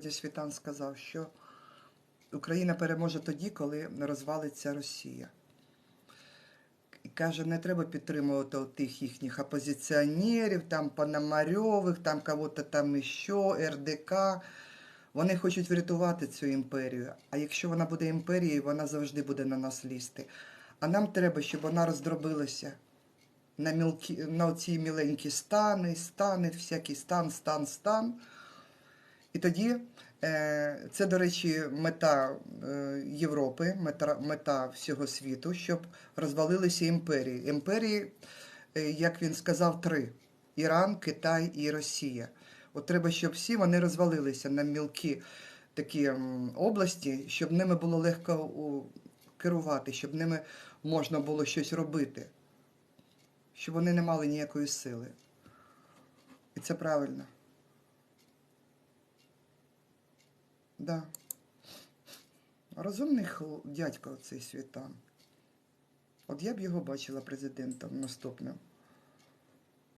Господі Світан сказав, що Україна переможе тоді, коли розвалиться Росія. І каже, не треба підтримувати тих їхніх опозиціонерів, там Пономарьових, там кого-то там іще, РДК. Вони хочуть врятувати цю імперію. А якщо вона буде імперією, вона завжди буде на нас лізти. А нам треба, щоб вона роздробилася на, мілкі, на ці міленькі стани, стани, всякий стан, стан, стан. І тоді е, це, до речі, мета е, Європи, мета, мета всього світу, щоб розвалилися імперії. Імперії, е, як він сказав, три: Іран, Китай і Росія. От треба, щоб всі вони розвалилися на мілкі такі області, щоб ними було легко керувати, щоб ними можна було щось робити, щоб вони не мали ніякої сили. І це правильно. Да. Розумний хл- дядько цей світан. От я б його бачила президентом наступним.